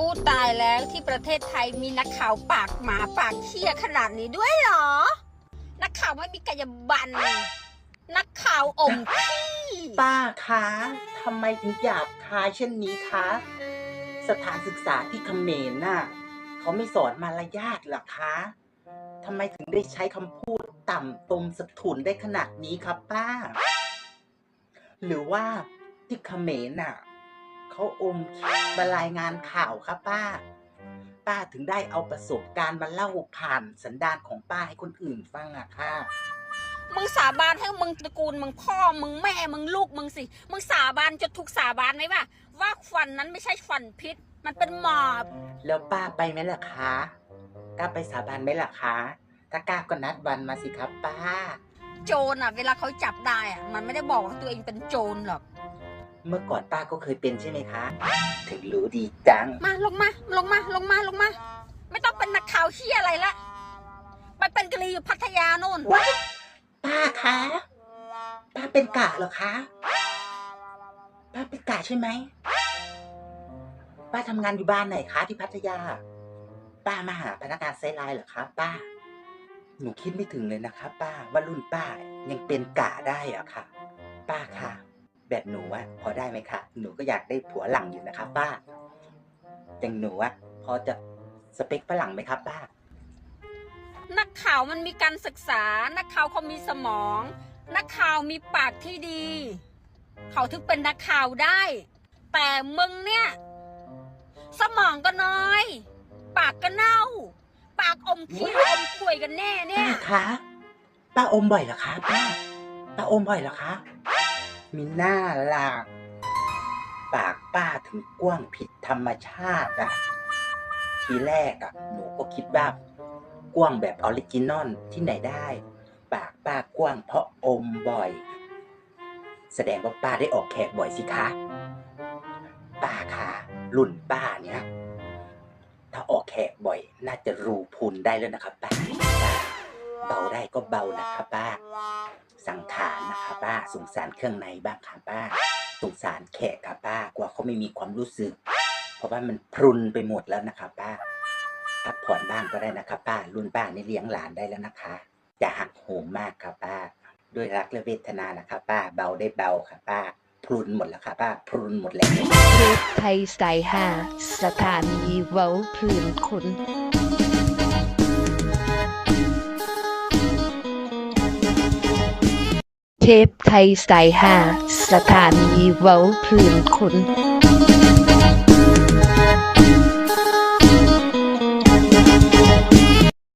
อู้ตายแล้วที่ประเทศไทยมีนักข่าวปากหมาปากเชี่ยขนาดนี้ด้วยเหรอ นักข่าวไม่มีกายบันนักข่าวอมขี้ป้าคะทำไมถึงหยาบคายเช่นนี้คะ สถานศึกษาที่เขมรน่ะเขาไม่สอนมารยาทหรอคะทำไมถึงได้ใช้คำพูดต่ำตมสะทุนได้ขนาดนี้ครับป้า หรือว่าที่เขมรน่ะ เขาอมขี้มารายงานข่าวครับป้า ป้าถึงได้เอาประสบการณ์มาเล่าผ่านสันดานของป้าให้คนอื่นฟังอะค่ะ มึงสาบานให้มึงตระกูลมึงพ่อมึงแม่มึงลูกมึงสิ มึงสาบานจะถูกสาบานไหมว่า ว่าฟันนั้นไม่ใช่ฟันพิษ มันเป็นหมอบ แล้วป้าไปไหมล่ะคะกล้าไปสาบานไหมล่ะคะถ้ากล้าก็นัดวันมาสิครับป้า โจรอะ เวลาเขาจับได้อะ มันไม่ได้บอกว่าตัวเองเป็นโจรหรอก เมื่อก่อนป้าก็เคยเป็นใช่ไหมคะ ถึงรู้ดีจัง มาลงมา ลงมา ลงมา ลงมา ไม่ต้องเป็นนักข่าวเชี่ยอะไรละไปเป็นกะลีอยู่พัทยาโน่นว้ายป้าคะ ป้าเป็นกะเหรอคะ ป้าเป็นกะใช่ไหม ป้าทำงานอยู่บ้านไหนคะที่พัทยา ป้ามาหาพนักงานไซไลน์เหรอคะป้า หนูคิดไม่ถึงเลยนะคะ ป้าว่ารุ่นป้ายังเป็นกะได้อะค่ะ ป้าค่ะ แบบหนูอะพอได้ไหมคะ หนูก็อยากได้ผัวหลังอยู่นะคะป้า อย่างหนูอะพอจะสเปคฝรั่งไหมครับป้า นักข่าวมันมีการศึกษา นักข่าวเขามีสมอง นักข่าวมีปากที่ดี เขาถึงเป็นนักข่าวได้ แต่มึงเนี่ย สมองก็น้อย ปากก็เน่า ปากอมขี้อมข่วยกันแน่เนี่ย ป้าคะ ป้าอมบ่อยเหรอคะป้า ป้าอมบ่อยเหรอคะ มีหน้าลาก ปากป้าถึงกว้างผิดธรรมชาติอะทีแรกอะหนูก็คิดว่ากว้างแบบออริจินอลที่ไหนได้ ปากป้ากว้างเพราะอมบ่อย แสดงว่าป้าได้ออกแขกบ่อยสิคะ ป้าคะรุ่นป้าเนี่ยถ้าออกแขกบ่อย น่าจะรูพุนได้แล้วนะครับป้า เบาได้ก็เบานะครับป้า สังขารนะคะป้าสงสารเครื่องในบ้างค่ะป้าสงสารแขกค่ะป้ากว่าเขาไม่มีความรู้สึก เพราะว่ามันพรุนไปหมดแล้วนะคะป้าพักผ่อนบ้างก็ได้นะคะป้า รุ่นป้านี่เลี้ยงหลานได้แล้วนะคะอย่าหักโหมมากค่ะป้า ด้วยรักและเวทนานะคะป้าเบาได้เบาค่ะป้าพรุนหมดแล้วค่ะป้าพรุนหมดแล้วคลิปไทยสไตล์ห้าสถานีเว้าพื้นคุณ เทปไทยสไตล์ห้าสถานีเว้าพื้นคุณ